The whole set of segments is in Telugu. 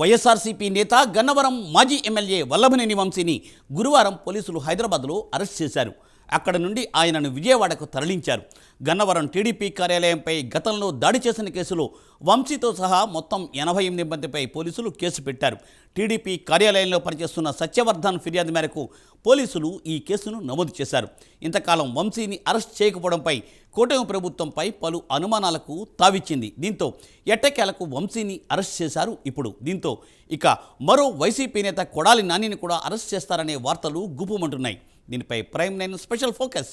వైఎస్ఆర్సీపీ నేత గన్నవరం మాజీ ఎమ్మెల్యే వల్లభనేని వంశీని గురువారం పోలీసులు హైదరాబాద్లో అరెస్ట్ చేశారు. అక్కడ నుండి ఆయనను విజయవాడకు తరలించారు. గన్నవరం టీడీపీ కార్యాలయంపై గతంలో దాడి చేసిన కేసులో వంశీతో సహా మొత్తం ఎనభై ఎనిమిది మందిపై పోలీసులు కేసు పెట్టారు. టీడీపీ కార్యాలయంలో పనిచేస్తున్న సత్యవర్ధన్ ఫిర్యాదు మేరకు పోలీసులు ఈ కేసును నమోదు చేశారు. ఇంతకాలం వంశీని అరెస్ట్ చేయకపోవడంపై కూటమి ప్రభుత్వంపై పలు అనుమానాలకు తావిచ్చింది. దీంతో ఎట్టకేలకు వంశీని అరెస్ట్ చేశారు ఇప్పుడు. దీంతో ఇక మరో వైసీపీ నేత కొడాలి నానిని కూడా అరెస్ట్ చేస్తారనే వార్తలు గుప్పుమంటున్నాయి. దీనిపై prime nine special focus.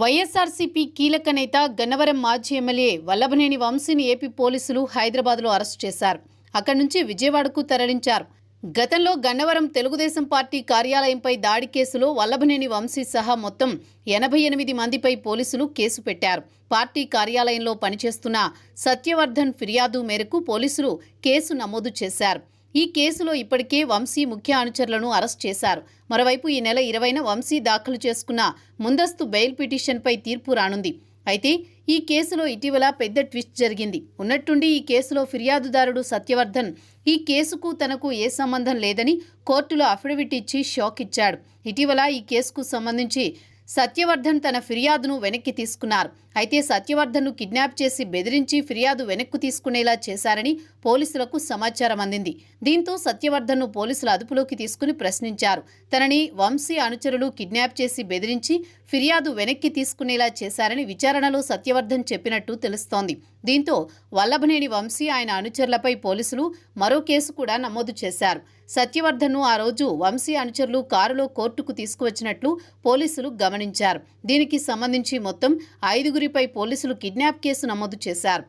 YSRCP కీలక నేత గన్నవరం మాజీ ఎమ్మెల్యే వల్లభనేని వంశీని ఏపీ పోలీసులు హైదరాబాద్లో అరెస్ట్ చేశారు. అక్కడి నుంచి విజయవాడకు తరలించారు. గతంలో గన్నవరం తెలుగుదేశం పార్టీ కార్యాలయంపై దాడి కేసులో వల్లభనేని వంశీ సహా మొత్తం ఎనభై ఎనిమిది మందిపై పోలీసులు కేసు పెట్టారు. పార్టీ కార్యాలయంలో పనిచేస్తున్న సత్యవర్ధన్ ఫిర్యాదు మేరకు పోలీసులు కేసు నమోదు చేశారు. ఈ కేసులో ఇప్పటికే వంశీ ముఖ్య అనుచరులను అరెస్ట్ చేశారు. మరోవైపు ఈ నెల ఇరవైన వంశీ దాఖలు చేసుకున్న ముందస్తు బెయిల్ పిటిషన్పై తీర్పు రానుంది. అయితే ఈ కేసులో ఇటీవల పెద్ద ట్విస్ట్ జరిగింది. ఉన్నట్టుండి ఈ కేసులో ఫిర్యాదుదారుడు సత్యవర్ధన్ ఈ కేసుకు తనకు ఏ సంబంధం లేదని కోర్టులో అఫిడవిట్ ఇచ్చి షాక్ ఇచ్చాడు. ఇటీవల ఈ కేసుకు సంబంధించి సత్యవర్ధన్ తన ఫిర్యాదును వెనక్కి తీసుకున్నారు. అయితే సత్యవర్ధన్ను కిడ్నాప్ చేసి బెదిరించి ఫిర్యాదు వెనక్కు తీసుకునేలా చేశారని పోలీసులకు సమాచారం అందింది. దీంతో సత్యవర్ధన్ను పోలీసులు అదుపులోకి తీసుకుని ప్రశ్నించారు. తనని వంశీ అనుచరులు కిడ్నాప్ చేసి బెదిరించి ఫిర్యాదు వెనక్కి తీసుకునేలా చేశారని విచారణలో సత్యవర్ధన్ చెప్పినట్టు తెలుస్తోంది. దీంతో వల్లభనేని వంశీ ఆయన అనుచరులపై పోలీసులు మరో కేసు కూడా నమోదు చేశారు. సత్యవర్ధన్ను ఆ రోజు వంశీ అనుచరులు కారులో కోర్టుకు తీసుకువచ్చినట్లు పోలీసులు గమనించారు. దీనికి సంబంధించి మొత్తం ఐదుగురి ఐదుగురిపై పోలీసులు కిడ్నాప్ కేసు నమోదు చేశారు.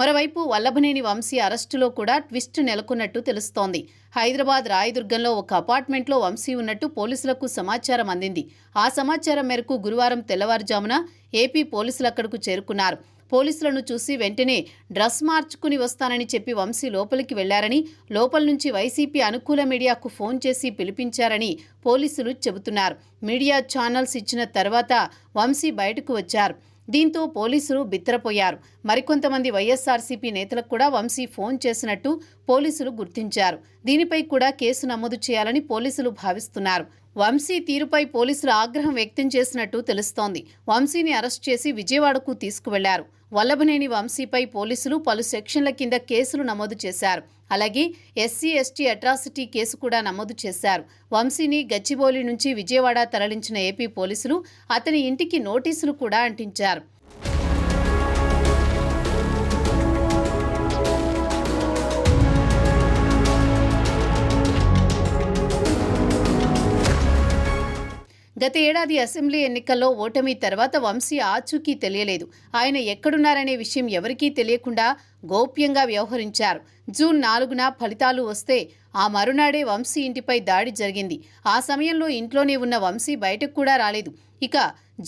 మరోవైపు వల్లభనేని వంశీ అరెస్టులో కూడా ట్విస్ట్ నెలకొన్నట్టు తెలుస్తోంది. హైదరాబాద్ రాయదుర్గంలో ఒక అపార్ట్మెంట్లో వంశీ ఉన్నట్టు పోలీసులకు సమాచారం అందింది. ఆ సమాచారం మేరకు గురువారం తెల్లవారుజామున ఏపీ పోలీసులు అక్కడకు చేరుకున్నారు. పోలీసులను చూసి వెంటనే డ్రెస్ మార్చుకుని వస్తానని చెప్పి వంశీ లోపలికి వెళ్ళారని లోపల నుంచి వైసీపీ అనుకూల మీడియాకు ఫోన్ చేసి పిలిపించారని పోలీసులు చెబుతున్నారు. మీడియా ఛానల్స్ ఇచ్చిన తర్వాత వంశీ బయటకు వచ్చారు. దీంతో పోలీసులు బిత్తరపోయారు మరికొంతమంది వైఎస్ఆర్సీపీ నేతలకు కూడా వంశీ ఫోన్ చేసినట్టు పోలీసులు గుర్తించారు. దీనిపై కూడా కేసు నమోదు చేయాలని పోలీసులు భావిస్తున్నారు. వంశీ తీరుపై పోలీసులు ఆగ్రహం వ్యక్తం చేసినట్టు తెలుస్తోంది. వంశీని అరెస్ట్ చేసి విజయవాడకు తీసుకువెళ్ళారు. వల్లభనేని వంశీపై పోలీసులు పలు సెక్షన్ల కింద కేసులు నమోదు చేశారు. అలాగే ఎస్సీ ఎస్టీ అట్రాసిటీ కేసు కూడా నమోదు చేశారు. వంశీని గచ్చిబౌలి నుంచి విజయవాడ తరలించిన ఏపీ పోలీసులు అతని ఇంటికి నోటీసులు కూడా అంటించారు. గత ఏడాది అసెంబ్లీ ఎన్నికల్లో ఓటమి తర్వాత వంశీ ఆచూకీ తెలియలేదు. ఆయన ఎక్కడున్నారనే విషయం ఎవరికీ తెలియకుండా గోప్యంగా వ్యవహరించారు. జూన్ నాలుగున ఫలితాలు వస్తే ఆ మరునాడే వంశీ ఇంటిపై దాడి జరిగింది. ఆ సమయంలో ఇంట్లోనే ఉన్న వంశీ బయటకు కూడా రాలేదు. ఇక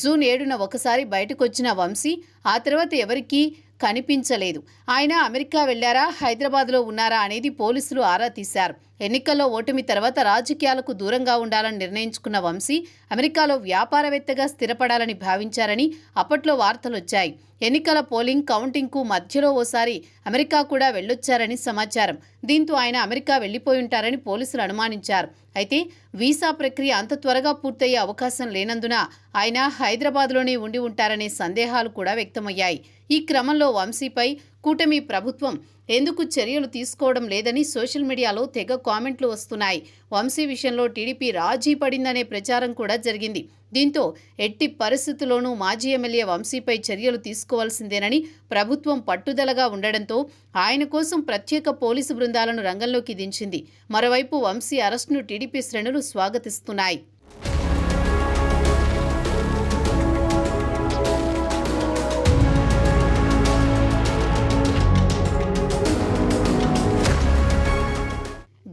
జూన్ ఏడున ఒకసారి బయటకొచ్చిన వంశీ ఆ తర్వాత ఎవరికీ కనిపించలేదు. ఆయన అమెరికా వెళ్ళారా హైదరాబాద్లో ఉన్నారా? అనేది పోలీసులు ఆరా తీశారు. ఎన్నికల్లో ఓటమి తర్వాత రాజకీయాలకు దూరంగా ఉండాలని నిర్ణయించుకున్న వంశీ అమెరికాలో వ్యాపారవేత్తగా స్థిరపడాలని భావించారని అప్పట్లో వార్తలు వచ్చాయి. ఎన్నికల పోలింగ్ కౌంటింగ్కు మధ్యలో ఓసారి అమెరికా కూడా వెళ్ళొచ్చారని సమాచారం. దీంతో ఆయన అమెరికా వెళ్ళిపోయి ఉంటారని పోలీసులు అనుమానించారు. అయితే వీసా ప్రక్రియ అంత త్వరగా పూర్తయ్యే అవకాశం లేనందున ఆయన హైదరాబాద్లోనే ఉండి ఉంటారనే సందేహాలు కూడా వ్యక్తమయ్యాయి. ఈ క్రమంలో వంశీపై కూటమి ప్రభుత్వం ఎందుకు చర్యలు తీసుకోవడం లేదని సోషల్ మీడియాలో తెగ కామెంట్లు వస్తున్నాయి. వంశీ విషయంలో టీడీపీ రాజీ పడిందనే ప్రచారం కూడా జరిగింది. దీంతో ఎట్టి పరిస్థితుల్లోనూ మాజీ ఎమ్మెల్యే వంశీపై చర్యలు తీసుకోవాల్సిందేనని ప్రభుత్వం పట్టుదలగా ఉండడంతో ఆయన కోసం ప్రత్యేక పోలీసు బృందాలను రంగంలోకి దించింది. మరోవైపు వంశీ అరెస్టును టీడీపీ శ్రేణులు స్వాగతిస్తున్నాయి.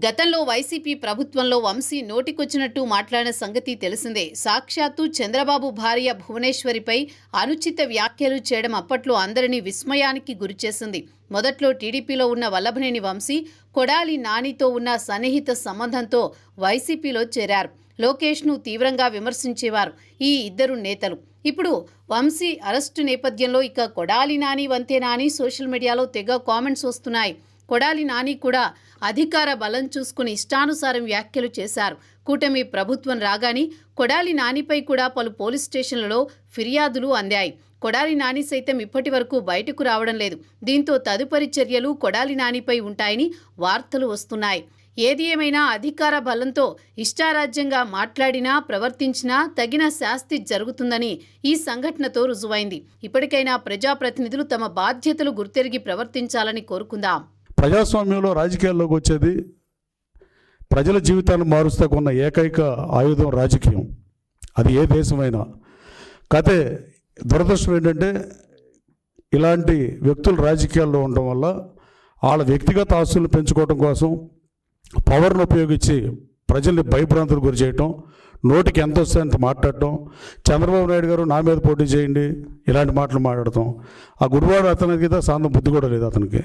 గతంలో వైసీపీ ప్రభుత్వంలో వంశీ నోటికొచ్చినట్టు మాట్లాడిన సంగతి తెలిసిందే. సాక్షాత్తు చంద్రబాబు భార్య భువనేశ్వరిపై అనుచిత వ్యాఖ్యలు చేయడం అప్పట్లో అందరినీ విస్మయానికి గురిచేసింది. మొదట్లో టీడీపీలో ఉన్న వల్లభనేని వంశీ కొడాలి నానితో ఉన్న సన్నిహిత సంబంధంతో వైసీపీలో చేరారు. లోకేష్ను తీవ్రంగా విమర్శించేవారు ఈ ఇద్దరు నేతలు. ఇప్పుడు వంశీ అరెస్టు నేపథ్యంలో ఇక కొడాలి నాని వంతేనా అని సోషల్ మీడియాలో తెగ కామెంట్స్ వస్తున్నాయి. కొడాలి నాని కూడా అధికార బలం చూసుకుని ఇష్టానుసారం వ్యాఖ్యలు చేశారు. కూటమి ప్రభుత్వం రాగానే కొడాలి నానిపై కూడా పలు పోలీస్ స్టేషన్లలో ఫిర్యాదులు అందాయి. కొడాలి నాని సైతం ఇప్పటి వరకు బయటకు రావడం లేదు. దీంతో తదుపరి చర్యలు కొడాలి నానిపై ఉంటాయని వార్తలు వస్తున్నాయి. ఏది ఏమైనా అధికార బలంతో ఇష్టారాజ్యంగా మాట్లాడినా ప్రవర్తించినా తగిన శాస్తి జరుగుతుందని ఈ సంఘటనతో రుజువైంది. ఇప్పటికైనా ప్రజాప్రతినిధులు తమ బాధ్యతలు గుర్తెరిగి ప్రవర్తించాలని కోరుకుందాం. ప్రజాస్వామ్యంలో రాజకీయాల్లోకి వచ్చేది ప్రజల జీవితాన్ని మారుస్తాకు ఉన్న ఏకైక ఆయుధం రాజకీయం. అది ఏ దేశమైనా. కతే దురదృష్టం ఏంటంటే ఇలాంటి వ్యక్తులు రాజకీయాల్లో ఉండడం వల్ల వాళ్ళ వ్యక్తిగత ఆస్తులను పెంచుకోవడం కోసం పవర్ను ఉపయోగించి ప్రజల్ని భయభ్రాంతులకు గురి చేయటం నోటికి ఎంత వస్తే అంత మాట్లాడటం. చంద్రబాబు నాయుడు గారు నా మీద పోటీ చేయండి. ఇలాంటి మాటలు మాట్లాడటం ఆ గురువాడు అతనికి సాంతం బుద్ధి కూడా లేదు అతనికి.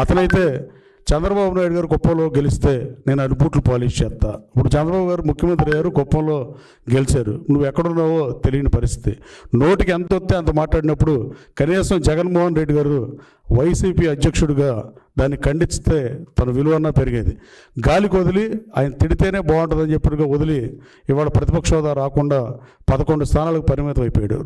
అతనైతే చంద్రబాబు నాయుడు గారు కుప్పంలో గెలిస్తే నేను అడుబూట్లు పాలిష్ చేస్తా. ఇప్పుడు చంద్రబాబు గారు ముఖ్యమంత్రి గారు కుప్పంలో గెలిచారు. నువ్వు ఎక్కడున్నావో తెలియని పరిస్థితి. నోటికి ఎంత వస్తే అంత మాట్లాడినప్పుడు కనీసం జగన్మోహన్ రెడ్డి గారు వైసీపీ అధ్యక్షుడిగా దాన్ని ఖండిస్తే తన విలువన్న పెరిగేది. గాలికి వదిలి ఆయన తిడితేనే బాగుంటుందని చెప్పినట్టుగా వదిలి ఇవాళ ప్రతిపక్ష హోదా రాకుండా పదకొండు స్థానాలకు పరిమితం అయిపోయాడు.